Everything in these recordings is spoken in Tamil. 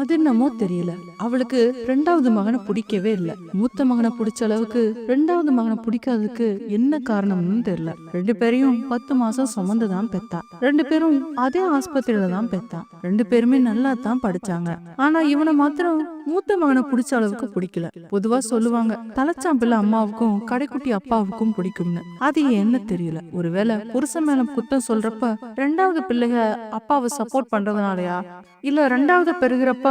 அது என்னமோ தெரியல. அவளுக்கு ரெண்டாவது மகனை பிடிக்கவே இல்ல. மூத்த மகனை பிடிச்ச அளவுக்கு ரெண்டாவது மகனை பிடிக்காததுக்கு என்ன காரணம்னு தெரியல. ரெண்டு பேரையும் பத்து மாசம் சுமந்து தான் பெத்தா. ரெண்டு பேரும் அதே ஆஸ்பத்திரியில தான் பெத்தா. ரெண்டு பேருமே நல்லா தான் படிச்சாங்க. ஆனா இவனை மாத்திரம் மூத்த மகனை பிடிச்ச அளவுக்கு பிடிக்கல. பொதுவா சொல்லுவாங்க தலைச்சாம்பிள்ள அம்மாவுக்கும் கடைக்குட்டி அப்பாவுக்கும் பிடிக்கும்னு. அது என்ன தெரியல. ஒருவேளை புருஷன் மேல குத்தம் சொல்றப்ப ரெண்டாவது பிள்ளைக அப்பாவை சப்போர்ட் பண்றதுனாலயா? இல்ல ரெண்டாவது பெறுகிறப்ப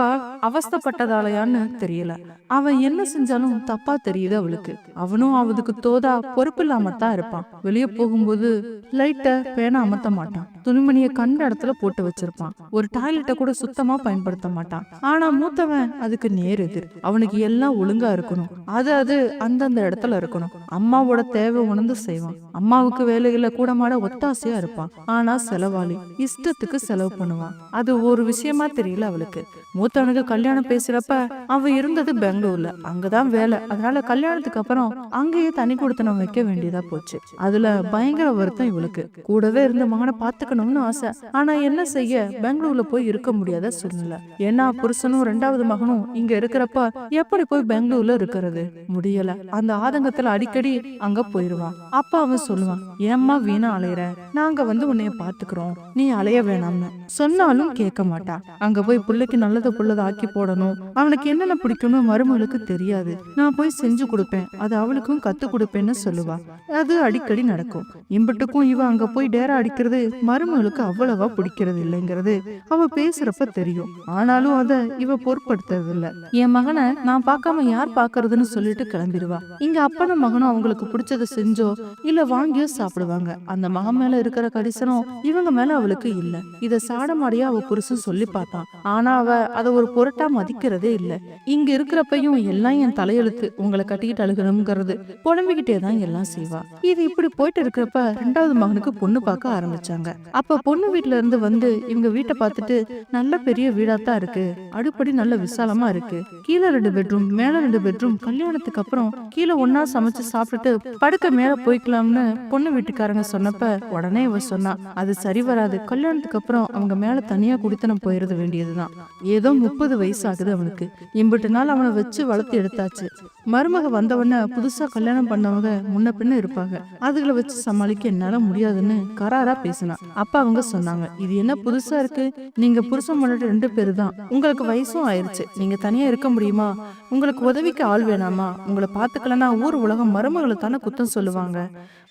அவஸ்தைப்பட்டதாலயான்னு தெரியல. அவன் என்ன செஞ்சாலும் தப்பா தெரியுது அவளுக்கு. அவனும் அவதுக்கு தோதா பொறுப்பு இல்லாம தான் இருப்பான். வெளியே போகும்போது லைட்ட பேன அமர்த்த மாட்டான். துணிமணிய கண்ட இடத்துல போட்டு வச்சிருப்பான். ஒரு டாய்லெட்டை கூட சுத்தமா பயன்படுத்த மாட்டான். ஆனா மூத்தவன் அதுக்கு நேர் எதிர். அவனுக்கு எல்லாம் ஒழுங்கா இருக்கணும். அது அது அந்தந்த இடத்துல இருக்கணும். அம்மாவோட தேவை உணர்ந்து செய்வான். அம்மாவுக்கு வேலையில கூட மாட ஒத்தாசையா இருப்பான். ஆனா செலவாளி இஷ்டத்துக்கு செலவு பண்ணுவான். அது ஒரு விஷயமா தெரியல அவளுக்கு. மூத்தவனுக்கு கல்யாணம் பேசுறப்ப அவ இருந்தது பெங்களூர்ல. அங்கதான் வேலை. அதனால கல்யாணத்துக்கு அப்புறம் அங்கேயே தனி கொடுத்தனம் வைக்க வேண்டியதா போச்சு. அதுல பயங்கர வருத்தம் இவளுக்கு. கூடவே இருந்த மகனை பாத்துக்கணும்னு ஆசை. ஆனா என்ன செய்ய பெங்களூர்ல போய் இருக்க முடியாத சூழ்நிலை. ஏன்னா புருஷனும் ரெண்டாவது மகனும் இங்க இருக்கிறப்ப எப்படி போய் பெங்களூர்ல இருக்கிறது? முடியல. அந்த ஆதங்கத்துல அடிக்கடி அங்க போயிருவான் அப்ப அவன் சொல்லுவான் ஏம்மா வீணா அலையற? நாங்க வந்து உன்னைய பாத்துக்கிறோம். நீ அலைய வேணாம்னு. சொன்னாலும் கேட்க மாட்டா. அங்க போய் புள்ளைக்கு நல்லதை புள்ளதை ஆக்கி போடணும். அவனுக்கு என்னென்ன பிடிக்கும்னு மருமகளுக்கு தெரியாது. நான் போய் செஞ்சு கொடுப்பேன். அது அவளுக்கும் கத்து கொடுப்பேன்னு சொல்லுவா. அது அடிக்கடி நடக்கும். இம்பட்டுக்கும் இவ அங்க போய் டேரா அடிக்கிறது மருமகளுக்கு அவ்வளவா பிடிக்கிறது இல்லைங்கிறது அவ பேசுறப்ப தெரியும். ஆனாலும் அத இவ பொருட்படுத்துறது இல்ல. என் மகனை நான் பார்க்காம யார் பாக்குறதுன்னு சொல்லிட்டு கிளம்பிடுவா. இங்க அப்பனும் மகனும் அவங்களுக்கு பிடிச்சதை செஞ்சோ இல்ல வாங்கியோ சாப்பிடுவாங்க. அந்த மகன் மேல இருக்கிற கடிசனம் இவங்க மேல அவளுக்கு இல்ல. இத சாடமாடியா அவ புருஷன் சொல்லி பார்த்தான். ஆனா அவ அத ஒரு பொருட்டா மதிக்கிறதே இல்ல. இங்க இருக்கிறப்பையும் எல்லாம் என் தலையெழுத்து உங்களை கட்டிக்கிட்டு அழுகணுங்கிறது புலம்பிக்கிட்டே தான் எல்லாம் செய்வா. இது இப்படி போயிட்டு இருக்கிறப்ப ரெண்டாவது மகனுக்கு பொண்ணு பார்க்க ஆரம்பிச்சாங்க. அப்ப பொண்ணு வீட்டுல இருந்து வந்து இவங்க வீட்டை பார்த்துட்டு நல்ல பெரிய வீடா தான் இருக்கு. அடுப்படி நல்ல விசாலமா இருக்கு. கீழே ரெண்டு பெட்ரூம் மேல ரெண்டு பெட்ரூம் கல்யாணத்துக்கு அப்புறம் கீழே ஒன்னா சமைச்சு சாப்பிட்டுட்டு படுக்க மேல போய்க்கலாம்னு பொண்ணு வீட்டுக்காரங்க சொன்னப்ப உடனே இவ சொன்னா அது சரி வராது. கல்யாணத்துக்கு அப்புறம் அவங்க மேல தனியா குடித்தனம் போயிருத வேண்டியதுதான். ஏதோ முப்பது வயசு ஆகுது அவனுக்கு. இம்பிட்டு நாள் அவனை வச்சு வளர்த்து எடுத்தாச்சு. மருமக வந்தவொடனே புதுசா கல்யாணம் பண்ணவங்க முன்ன பின்ன இருப்பாங்க. அதுகளை வச்சு சமாளிக்க என்னால முடியாதுன்னு கராரா பேசினான் அப்ப அவங்க சொன்னாங்க இது என்ன புதுசா இருக்கு? நீங்க புருஷன் முன்னாடி ரெண்டு பேரு தான். உங்களுக்கு வயசும் ஆயிருச்சு. நீங்க தனியா இருக்க முடியுமா? உங்களுக்கு உதவிக்கு ஆள் வேணாமா? உங்களை பாத்துக்கலன்னா ஊர் உலகம் மருமகளை தானே குத்தம் சொல்லுவாங்க.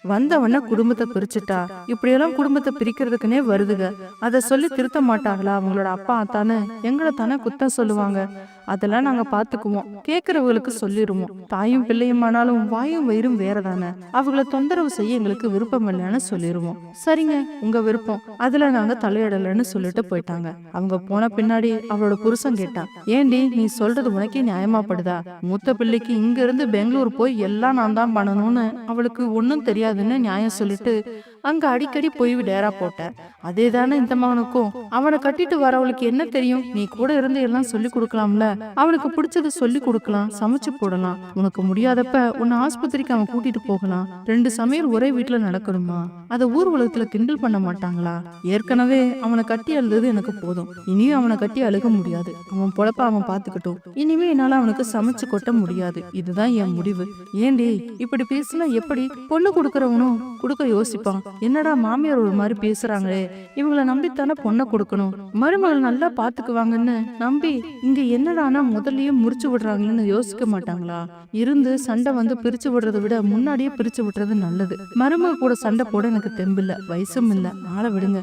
வந்தவன குடும்பத்தை பிரிச்சுட்டா? இப்படியெல்லாம் குடும்பத்தை பிரிக்கிறதுக்குனே வருதுக. அதை சொல்லி திருத்த மாட்டாங்களா? அவங்களோட அப்பா தானே எங்களை தானே குத்தம் சொல்லுவாங்க. அதெல்லாம் நாங்க பாத்துக்குவோம். கேக்குறவங்களுக்கு சொல்லிடுவோம் தாயும் பிள்ளையுமானாலும் வாயும் வயிறும் வேற தானே அவங்கள தொந்தரவு செய்ய எங்களுக்கு விருப்பம் இல்லைன்னு சொல்லிடுவோம் சரிங்க உங்க விருப்பம். அதுல நாங்க தலையிடலைன்னு சொல்லிட்டு போயிட்டாங்க. அவங்க போன பின்னாடி அவளோட புருஷன் கேட்டான் ஏண்டி நீ சொல்றது உனக்கே நியாயமாப்படுதா மூத்த பிள்ளைக்கு இங்க இருந்து பெங்களூர் போய் எல்லாம் நான் தான் பண்ணணும்னு அவளுக்கு ஒன்னும் தெரியாதுன்னு நியாயம் சொல்லிட்டு அங்க அடிக்கடி போய் டேரா போட்ட. அதே தானே இந்த மகனுக்கும். அவனை கட்டிட்டு வரவளுக்கு என்ன தெரியும்? நீ கூட இருந்து எல்லாம் சொல்லி கொடுக்கலாம்ல? அவனுக்கு பிடிச்சத சொல்லி கொடுக்கலாம் சமைச்சு போடலாம். உனக்கு முடியாதப்ப உன்னை ஆஸ்பத்திரிக்கு அவன் கூட்டிட்டு போகலாம். ரெண்டு சமையல் ஒரே வீட்டுல நடக்கணுமா? அத ஊர் உலகத்துல கிண்டல் பண்ண மாட்டாங்களா? ஏற்கனவே அவனை கட்டி அழுது எனக்கு போதும். இனியும் அவனை கட்டி அழுக முடியாது. அவன் பொழப்ப அவன் பாத்துக்கட்டும். இனிமே என்னால அவனுக்கு சமைச்சு கொட்ட முடியாது. இதுதான் என் முடிவு. ஏண்டி இப்படி பேசினா எப்படி? பொண்ணு கொடுக்கறவனும் கொடுக்க யோசிப்பான். என்னடா மாமியார் ஒரு மாதிரி பேசுறாங்களே? இவங்கள நம்பித்தானே பொண்ணை கொடுக்கணும்? மருமகள் நல்லா பாத்துக்குவாங்கன்னு நம்பி இங்க என்னடானா முதல்லயே முறிச்சு விடுறாங்கன்னு யோசிக்க மாட்டாங்களா? இருந்து சண்டை வந்து பிரிச்சு விடுறதை விட முன்னாடியே பிரிச்சு விடுறது நல்லது. மருமக கூட சண்டை போட எனக்கு தெம்பில்ல. வயசும் இல்ல. ஆள விடுங்க.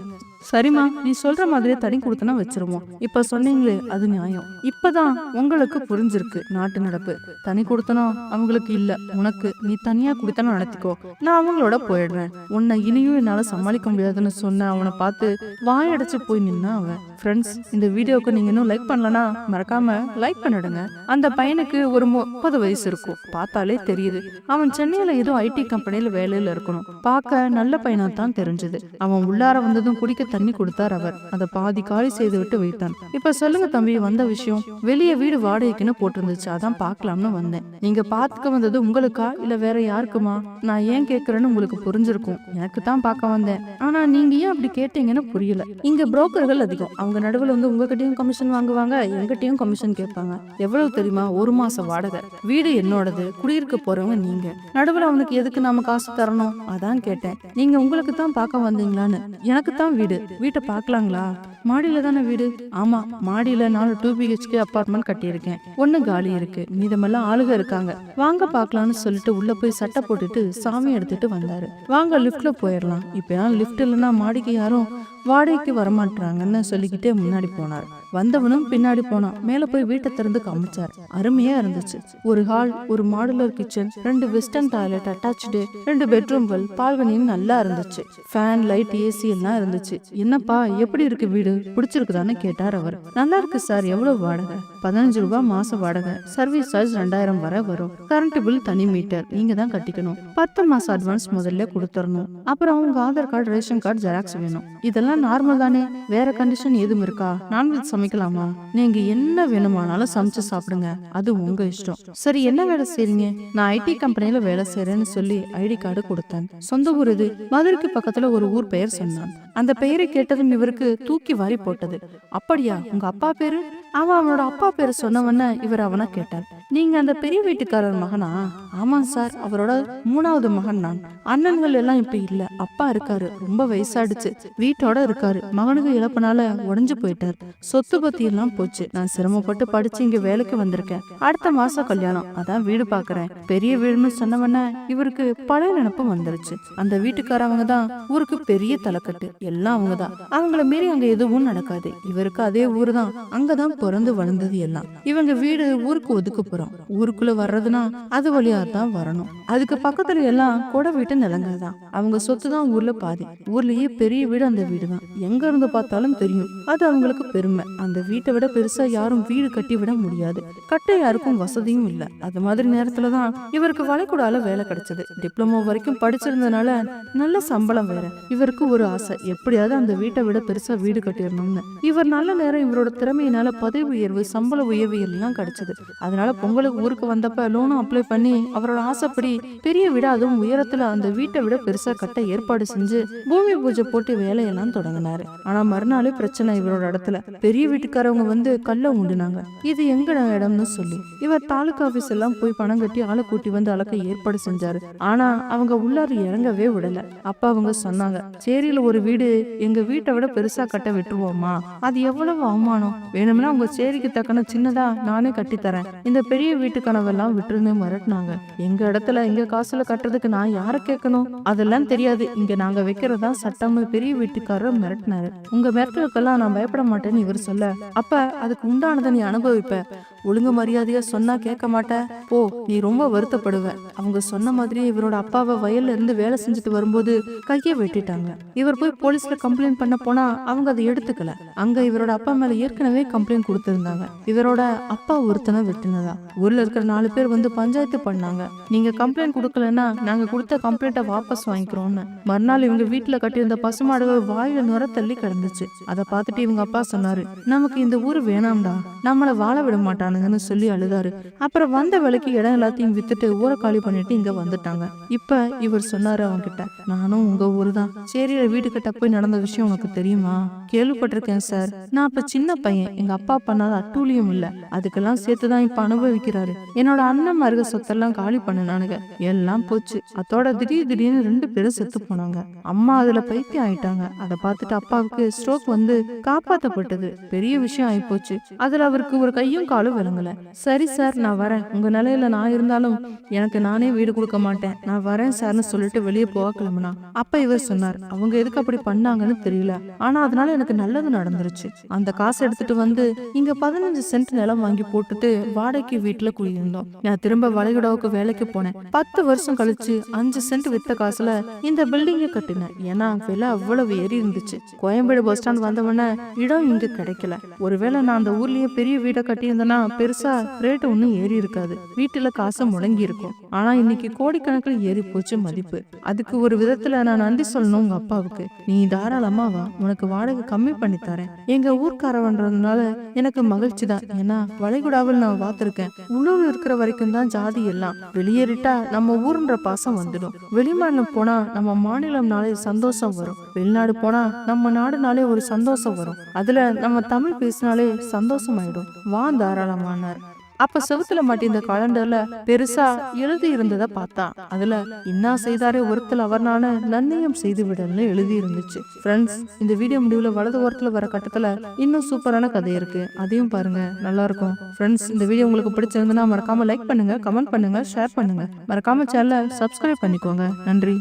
சரிம்மா நீ சொல்ற மாதிரியே தனி கொடுத்தனா வச்சிருவோம். இப்ப சொன்னீங்களே அது நியாயம். இப்பதான் உங்களுக்கு புரிஞ்சிருக்கு நாட்டு நடப்பு. தனி கொடுத்தனா அவங்களுக்கு இல்ல. உனக்கு நீ தனியா குடித்தனா நடத்திக்கோ. நான் அவங்களோட போயிடுறேன். உன்னை இனியும் என்னால சமாளிக்க முடியாதுன்னு சொன்ன அவனை பார்த்து வாயடைச்சு போய் நின்னா அவன். ஃப்ரெண்ட்ஸ் இந்த வீடியோக்கு நீங்க இன்னும் லைக் பண்ணலனா மறக்காம லைக் பண்ணிடுங்க. அந்த பையனுக்கு ஒரு முப்பது வயசு இருக்கும். பார்த்தாலே தெரியுது. அவன் சென்னையில ஏதோ ஐடி கம்பெனியில வேலையில இருக்கணும். பார்க்க நல்ல பையனா தான் தெரிஞ்சது. அவன் உள்ளார வந்ததும் குடிக்க தண்ணி கொடுத்தார் அவர். அதை பாதி காலி செய்து விட்டு வைத்தான் இப்ப சொல்லுங்க தம்பி வந்த விஷயம். வெளியே வீடு வாடகைக்குன்னு போட்டிருந்துச்சு. அதான் பார்க்கலாம்னு வந்தேன். நீங்க பாத்துக்க வந்தது உங்களுக்கா? இல்ல வேற யாருக்குமா? நான் ஏன் கேக்குறேன்னு உங்களுக்கு புரிஞ்சிருக்கும். எனக்கு தான் பார்க்க வந்தேன். ஆனா நீங்க ஏன் அப்படி கேட்டீங்கன்னு புரியல. இங்க புரோக்கர்கள் அதிகம். அவங்க நடுவில் வந்து உங்ககிட்டயும் கமிஷன் வாங்குவாங்க எங்கிட்டயும் கமிஷன் கேட்பாங்க. எவ்வளவு தெரியுமா? ஒரு மாசம் வாடகை. வீடு என்னோடது. குடியிருக்க போறவங்க நீங்க. நடுவில் அவனுக்கு எதுக்கு நாம காசு தரணும்? அதான் கேட்டேன். நீங்க உங்களுக்கு தான் பார்க்க வந்தீங்களான்னு. எனக்கு தான் வீடு. வீட்டை பார்க்கலாங்களா? மாடியில தானே வீடு? ஆமா மாடியில நாலு டூ பிஹெச்கே அப்பார்ட்மெண்ட் கட்டியிருக்கேன். ஒன்னு காலி இருக்கு. மீதமெல்லாம் ஆளுக இருக்காங்க. வாங்க பார்க்கலாம்னு சொல்லிட்டு உள்ள போய் சட்டை போட்டுட்டு சாமி எடுத்துட்டு வந்தாரு. வாங்க லிஃப்ட்ல போயிடலாம் இப்ப லிஃப்ட் இல்லைன்னா மாடிக்கு யாரும் வாடகைக்கு வரமாட்டாங்கன்னு சொல்லிக்கிட்டே முன்னாடி போனார். வந்தவனும் பின்னாடி போனான். மேல போய் வீட்டை திறந்து காமிச்சார். அருமையா இருந்துச்சு. ஒரு ஹால் ஒரு மாடுலர் கிச்சன் ரெண்டு வெஸ்டர்ன் டாய்லெட் அட்டாச்சு ரெண்டு பெட்ரூம்கள் பால்கனியும் நல்லா இருந்துச்சு. ஃபேன் லைட் ஏசி எல்லாம் இருந்துச்சு. என்னப்பா எப்படி இருக்கு வீடு? பிடிச்சிருக்குதான்னு கேட்டார் அவர். நல்லா இருக்கு சார் எவ்வளவு வாடகை? பதினஞ்சு ரூபாய் மாச வாடகை. சர்வீஸ் சார்ஜ் ரெண்டாயிரம் வரை வரும். கரண்ட் பில் தனி மீட்டர் நீங்க தான் கட்டிக்கணும். பத்து மாசம் அட்வான்ஸ் முதல்ல கொடுத்துடணும். அப்புறம் உங்க Aadhaar card ration card xerox வேணும். இதெல்லாம் நார்மல் தானே. வேற கண்டிஷன் எதுவும் இருக்கா? நான்வெஜ் சமைக்கலாமா? நீங்க என்ன வேணுமானாலும் சமைச்சு சாப்பிடுங்க. அது உங்க இஷ்டம். சரி என்ன வேலை செய்றீங்க? நான் ஐடி கம்பெனில வேலை செய்யறேன்னு சொல்லி ஐடி கார்டு கொடுத்தேன். சொந்த ஊர் இது. மதுரைக்கு பக்கத்துல ஒரு ஊர் பெயர் சொன்னான். அந்த பெயரை கேட்டதும் இவருக்கு தூக்கி வாரி போட்டது. அப்படியா? உங்க அப்பா பேரு? அவன் அவனோட அப்பா பேரு சொன்னவன இவர் அவனை கேட்டார். நீங்க அந்த பெரிய வீட்டுக்காரர் மகனா? ஆமா சார் அவரோட மூணாவது மகன் நான். அண்ணன்கள் எல்லாம் இப்ப இல்ல. அப்பா இருக்காரு. ரொம்ப வயசாயிடுச்சு. வீட்டோட இருக்காரு. மகனுக்கு இழப்பனால உடஞ்சு போயிட்டார். சொத்து பத்தி எல்லாம் போச்சு. நான் சிரமப்பட்டு படிச்சு இங்க வேலைக்கு வந்திருக்கேன். அடுத்த மாசம் கல்யாணம். அதான் வீடு பாக்குறேன். பெரிய வீடுன்னு சொன்னவன இவருக்கு பழைய நினப்பு வந்துருச்சு. அந்த வீட்டுக்காரவங்க தான் ஊருக்கு பெரிய தலைக்கட்டு. எல்லாம் அவங்க தான். அவங்கள மீறி அங்க எதுவும் நடக்காது. இவருக்கு அதே ஊர் தான். அங்கதான் பிறந்து வளர்ந்தது எல்லாம். இவங்க வீடு ஊருக்கு ஒதுக்குப்புறம் ஊருக்குள்ள வர்றதுன்னா அது வழியா தான் வரணும். அதுக்கு பக்கத்துல எல்லாம் கூட வீட்டு நிலங்கள் தான். அவங்க சொத்து தான் ஊர்ல பாதி. ஊர்லயே பெரிய வீடு அந்த வீடு தான் எங்க இருந்து பார்த்தாலும் தெரியும். அது அவங்களுக்கு பெருமை. அந்த வீட்டை விட பெருசா யாரும் வீடு கட்டி விட முடியாது. கட்ட யாருக்கும் வசதியும் இல்ல. அது மாதிரி நேரத்துல தான் இவருக்கு வளைகுடால வேலை கிடைச்சது. டிப்ளமோ வரைக்கும் படிச்சிருந்தனால நல்ல சம்பளம் வேற. இவருக்கு ஒரு ஆசை. எப்படியாவது அந்த வீட்டை விட பெருசா வீடு கட்டிடணும்னு. இவர் நல்ல நேரம் இவரோட திறமையினால பதவி உயர்வு சம்பள உயர்வு எல்லாம் கிடைச்சது. அதனால பொங்கலுக்கு ஊருக்கு வந்தப்ப லோனும் அப்ளை பண்ணி அவரோட ஆசைப்படி பெரிய வீடு அதுவும் உயரத்துல அந்த வீட்டை விட பெருசா கட்ட ஏற்பாடு செஞ்சு பூமி பூஜை போட்டு வேலையெல்லாம் தொடங்கினாரு. ஆனா மறுநாள் பிரச்சனை இவரோட இடத்துல. பெரிய வீட்டுக்காரவங்க வந்து கல்ல உண்டுனாங்க. இது எங்க இடம்னு சொல்லி. இவர் தாலுகா ஆபீஸ் எல்லாம் போய் பணம் கட்டி ஆளை கூட்டி வந்து அளக்க ஏற்பாடு செஞ்சாரு. ஆனா அவங்க உள்ளார இறங்கவே விடல. அப்ப அவங்க சொன்னாங்க சேரியில ஒரு வீடு எங்க வீட்டை விட பெருசா கட்ட விட்டுருவோமா? அது எவ்வளவு அவமானம்? வேணும்னா உங்க சேரிக்கு தக்கன சின்னதா நானே கட்டி தரேன். இந்த பெரிய வீட்டு கனவெல்லாம் விட்டுருன்னு மிரட்டினாங்க. எங்க இடத்துல எங்க காசுல கட்டுறதுக்கு நான் யார கேட்கணும்? அதெல்லாம் தெரியாது. இங்க நாங்க வைக்கிறதா சட்டம்னு பெரிய வீட்டுக்காரர் மிரட்டினாரு. உங்க மிரட்டலுக்கெல்லாம் நான் பயப்பட மாட்டேன்னு இவர் சொல்ல. அப்ப அதுக்கு உண்டானதை நீ அனுபவிப்ப. ஒழுங்கு மரியாதையா சொன்னா கேட்க மாட்ட. போ நீ ரொம்ப வருத்தப்படுவ. அவங்க சொன்ன மாதிரியே இவரோட அப்பாவை வயல்ல இருந்து வேலை செஞ்சுட்டு வரும்போது கையை வெட்டிட்டாங்க. இவர் போய் போலீஸ்ல கம்ப்ளைண்ட் பண்ண போனா அவங்க அதை எடுத்துக்கல. அங்க இவரோட அப்பா மேல ஏற்கனவே கம்ப்ளைண்ட் கொடுத்திருந்தாங்க. இவரோட அப்பா ஒருத்தனை வெட்டினதா? ஊர்ல இருக்கிற நாலு பேர் வந்து பஞ்சாயத்து பண்ணாங்க. நீங்க கம்ப்ளைண்ட் கொடுக்கலன்னா நாங்க கொடுத்த கம்ப்ளைண்ட்டை வாபஸ் வாங்கிக்கிறோம்னு. மறுநாள் இவங்க வீட்டுல கட்டியிருந்த பசுமாடுகள் வாயில நுர தள்ளி கிடந்துச்சு. அதை பார்த்துட்டு இவங்க அப்பா சொன்னாரு நமக்கு இந்த ஊர் வேணாம்டா. நம்மள வாழ விட மாட்டானுங்கன்னு சொல்லி அழுதாரு. அப்புறம் வந்த விலைக்கு இடம் எல்லாத்தையும் வித்துட்டு ஊரை காலி பண்ணிட்டு இங்க வந்துட்டாங்க. இப்ப இவர் சொன்னாரு அவங்க கிட்ட நானும் உங்க ஊரு தான் சரி வீடு போய் நடந்த விஷயம் உனக்கு தெரியுமா? கேள்விப்பட்டிருக்கேன் சார். நான் அப்ப சின்ன பையன். எங்க அப்பா பண்ணாத அட்டூழியம் இல்ல. அதுக்கெல்லாம் சேர்த்துதான் இப்ப அனுபவிக்கிறாரு. என்னோட அண்ணன் மருக சொத்தெல்லாம் காலி பண்ணினானுங்க. எல்லாம் போச்சு. அதோட திடீர் திடீர்னு ரெண்டு பேரும் செத்து போனாங்க. அம்மா அதுல பைத்தியம் ஆயிட்டாங்க. அதை பார்த்துட்டு அப்பாவுக்கு ஸ்ட்ரோக் வந்து காப்பாத்தப்பட்டது. பெரிய விஷயம் ஆயிப்போச்சு. அதுல அவருக்கு ஒரு கையும் காலும் வருங்களேன் சரி சார் நான் வரேன். உங்க நிலையில நான் இருந்தாலும் எனக்கு நானே வீடு கொடுக்க மாட்டேன். நான் வரேன் சார்னு சொல்லிட்டு வெளியே போக கிளம்புனா. அப்ப இவர் சொன்னார் அவங்க எதுக்கு அப்படி பண்ணாங்கன்னு தெரியல. ஆனா அதனால எனக்கு நல்லது நடந்துருச்சு. அந்த காசை எடுத்துட்டு வந்து இங்க பதினஞ்சு சென்ட் நிலம் வாங்கி போட்டுட்டு வாடகைக்கு வீட்டுல குடியிருந்தோம். நான் திரும்ப வளைகுடாவுக்கு வேலைக்கு போனேன். பத்து வருஷம் கழிச்சு அஞ்சு சென்ட் வித்த காசுல இந்த பில்டிங்க கட்டினேன். ஏன்னா விலை அவ்வளவு ஏறி இருந்துச்சு. கோயம்பேடு பஸ் ஸ்டாண்ட் வந்தவொடனே இடம் இங்கு கிடைக்கல. ஒருவேளை நான் அந்த ஊர்லயே பெரிய வீடை கட்டியிருந்தேன்னா பெருசா ரேட் ஒன்றும் ஏறி இருக்காது. வீட்டுல காசு முடங்கி இருக்கும் ஆனா இன்னைக்கு கோடிக்கணக்கில் ஏறி போச்சு மதிப்பு. அதுக்கு ஒரு விதத்துல நான் நன்றி சொல்லணும் உங்க அப்பாவுக்கு. நீ தாராளமா வா. உனக்கு வாடகை கம்மி பண்ணி தரேன். எங்க ஊர்க்காரவன்றதுனால எனக்கு மகிழ்ச்சி தான். ஏன்னா வளைகுடாவில் நான் பார்த்திருக்கேன் உள்ளூர் இருக்கிற வரைக்கும் தான் ஜாதி எல்லாம். வெளியேறிட்டா நம்ம ஊருன்ற பாசம் வந்துடும். வெளிமாநிலம் போனா நம்ம மாநிலம்னாலே சந்தோஷம் வரும். வெளிநாடு போனா நம்ம நாடுனாலே ஒரு சந்தோஷம் வரும். அதுல நம்ம தமிழ் பேசினாலே சந்தோஷம் ஆயிடும் வா தாராளமானார் அப்ப செவுத்துல மாட்டியிருந்த காலண்டர்ல பெருசா எழுதி இருந்ததை பார்த்தான் அதுல இன்னா செய்தாரே ஒருத்தல் அவர்னான நன்னியம் செய்து விடல்னு எழுதி இருந்துச்சு ஃப்ரெண்ட்ஸ் இந்த வீடியோ முடிவுல வலது ஓரத்துல வர கட்டத்துல இன்னும் சூப்பரான கதை இருக்கு. அதையும் பாருங்க. நல்லா இருக்கும் ஃப்ரெண்ட்ஸ் இந்த வீடியோ உங்களுக்கு பிடிச்சிருந்ததுன்னா மறக்காம லைக் பண்ணுங்க கமெண்ட் பண்ணுங்க ஷேர் பண்ணுங்க. மறக்காம சேனலை சப்ஸ்கிரைப் பண்ணிக்கோங்க. நன்றி.